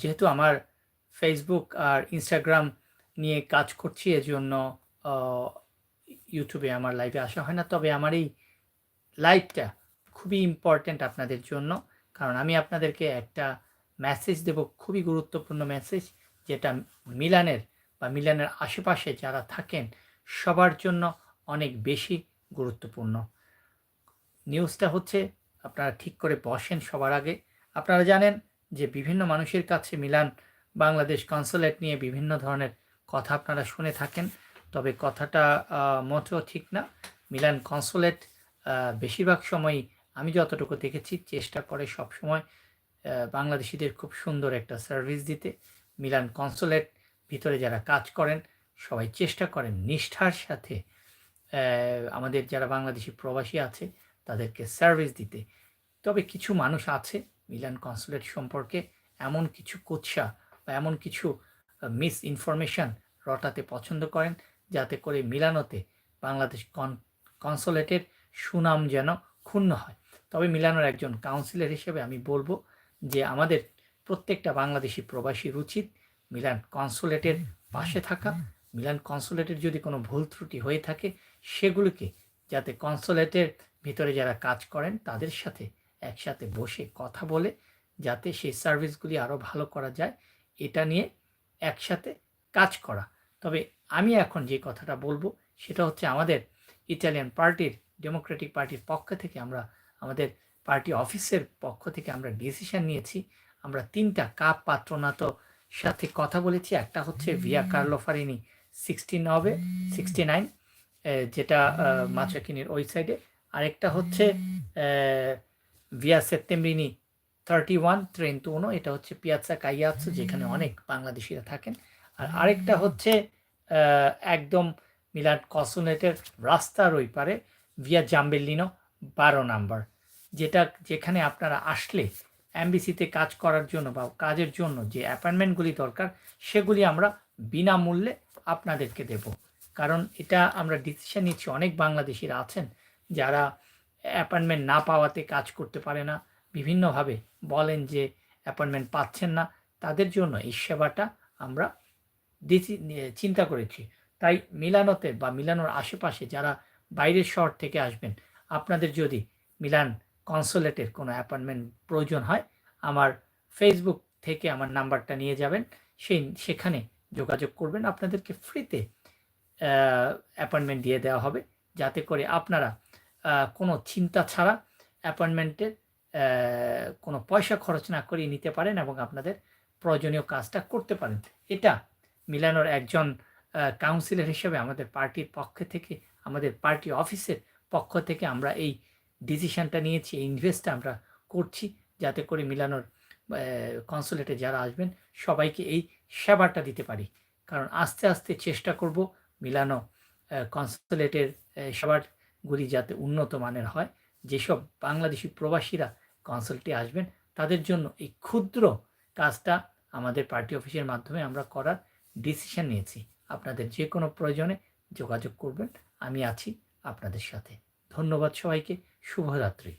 যেহেতু আমার ফেসবুক আর ইনস্টাগ্রাম নিয়ে কাজ করছি, এজন্য ইউটিউবে আমার লাইভে আসা হয় না। তবে আমার এই লাইভটা খুবই ইম্পর্ট্যান্ট আপনাদের জন্য, কারণ আমি আপনাদেরকে একটা মেসেজ দেব, খুবই গুরুত্বপূর্ণ মেসেজ যেটা মিলানের বা মিলানের আশেপাশে যারা থাকেন, সবার জন্য অনেক বেশি গুরুত্বপূর্ণ। নিউজটা হচ্ছে, আপনারা ঠিক করে বসেন সবার আগে। আপনারা জানেন যে বিভিন্ন মানুষের কাছে মিলান বাংলাদেশ কনসুলেট নিয়ে বিভিন্ন ধরনের কথা আপনারা শুনে থাকেন, তবে কথাটা মোটেও ঠিক না। মিলান কনসুলেট বেশিরভাগ সময়ই আমি যতটুকু দেখেছি চেষ্টা করে সবসময় বাংলাদেশিদের খুব সুন্দর একটা সার্ভিস দিতে। মিলান কনসুলেট ভিতরে যারা কাজ করেন, সবাই চেষ্টা করেন নিষ্ঠার সাথে আমাদের যারা বাংলাদেশি প্রবাসী আছে, তাদেরকে সার্ভিস দিতে। তবে কিছু মানুষ আছে মিলান কনসুলেট সম্পর্কে এমন কিছু কুৎসা বা এমন কিছু মিস ইনফরমেশন রটাতে পছন্দ করেন যাতে করে মিলানোতে বাংলাদেশ কন, কনসুলেটের সুনাম যেন ক্ষুণ্ণ হয়। তবে মিলানোর একজন কাউন্সিলর হিসেবে আমি বলব যে আমাদের প্রত্যেকটা বাংলাদেশি প্রবাসীর উচিত মিলান কনসুলেটের পাশে থাকা, মিলান কনসুলেটের যদি কোনো ভুল ত্রুটি হয়ে থাকে, সেগুলিকে যাতে কনসুলেটের ভিতরে যারা কাজ করেন, তাদের সাথে একসাথে বসে কথা বলে যাতে সেই সার্ভিসগুলি আরও ভালো করা যায়। এটা নিয়ে একসাথে কাজ করা। তবে আমি এখন যে কথাটা বলব, সেটা হচ্ছে আমাদের ইটালিয়ান পার্টির ডেমোক্রেটিক পার্টির পক্ষ থেকে আমরা, আমাদের পার্টি অফিসের পক্ষ থেকে আমরা ডিসিশন নিয়েছি। আমরা তিনটা কাপ পাত্রনাত সাথে কথা বলেছি। একটা হচ্ছে ভিয়া কার্লো ফারিনি সিক্সটি নবে সিক্সটি নাইন যেটা মাচাকিনির ওই সাইডে আরেকটা হচ্ছে Villa Settembrini thirty one train তো ট্রেন্টুনো এটা হচ্ছে পিয়াচ্চা কাইয়াৎসু যেখানে অনেক বাংলাদেশিরা থাকেন। আর আরেকটা হচ্ছে একদম মিলান কসুনেটের রাস্তার ওই পারে ভিয়া জাম্বেলিনো বারো নাম্বার। যেটা, যেখানে আপনারা আসলে এমবিসিতে কাজ করার জন্য বা কাজের জন্য যে অ্যাপয়েন্টমেন্টগুলি দরকার, সেগুলি আমরা বিনামূল্যে আপনাদেরকে দেব। কারণ এটা আমরা ডিসিশন নিচ্ছি, অনেক বাংলাদেশিরা আছেন যারা অ্যাপয়েন্টমেন্ট না পাওয়াতে কাজ করতে পারে না। বিভিন্নভাবে বলেন যে অ্যাপয়েন্টমেন্ট পাচ্ছেন না, তাদের জন্য এই সেবাটা আমরা দিছি চিন্তা করেছি। তাই মিলানোতে বা মিলানোর আশেপাশে যারা বাইরের শহর থেকে আসবেন, আপনাদের যদি মিলান কনসোলেটের কোনো অ্যাপয়েন্টমেন্ট প্রয়োজন হয়, আমার ফেসবুক থেকে আমার নাম্বারটা নিয়ে যাবেন। সেই, সেখানে যোগাযোগ করবেন। আপনাদেরকে ফ্রিতে অ্যাপয়েন্টমেন্ট দিয়ে দেওয়া হবে। যাতে করে আপনারা কোনো চিন্তা ছাড়া অ্যাপয়েন্টমেন্টের কোনো পয়সা খরচ না করিয়ে নিতে পারেন এবং আপনাদের প্রয়োজনীয় কাজটা করতে পারেন। এটা মিলানোর একজন কাউন্সিলর হিসেবে আমাদের পার্টির পক্ষ থেকে, আমাদের পার্টি অফিসের পক্ষ থেকে আমরা এই ডিসিশনটা নিয়েছি, এই ইনভেস্টটা আমরা করছি যাতে করে মিলানোর কনসুলেটে যারা আসবেন সবাইকে এই সেবাটা দিতে পারি। কারণ আস্তে আস্তে চেষ্টা করব মিলানো কনসুলেটের সেবাগুলি যাতে উন্নত মানের হয়। যেসব বাংলাদেশি প্রবাসীরা কনসাল্টে আসবেন, তাদের জন্য এই ক্ষুদ্র কাজটা আমাদের পার্টি অফিসের মাধ্যমে আমরা করার ডিসিশন নিয়েছি। আপনাদের যে কোনো প্রয়োজনে যোগাযোগ করবেন, আমি আছি আপনাদের সাথে। ধন্যবাদ সবাইকে, শুভরাত্রি।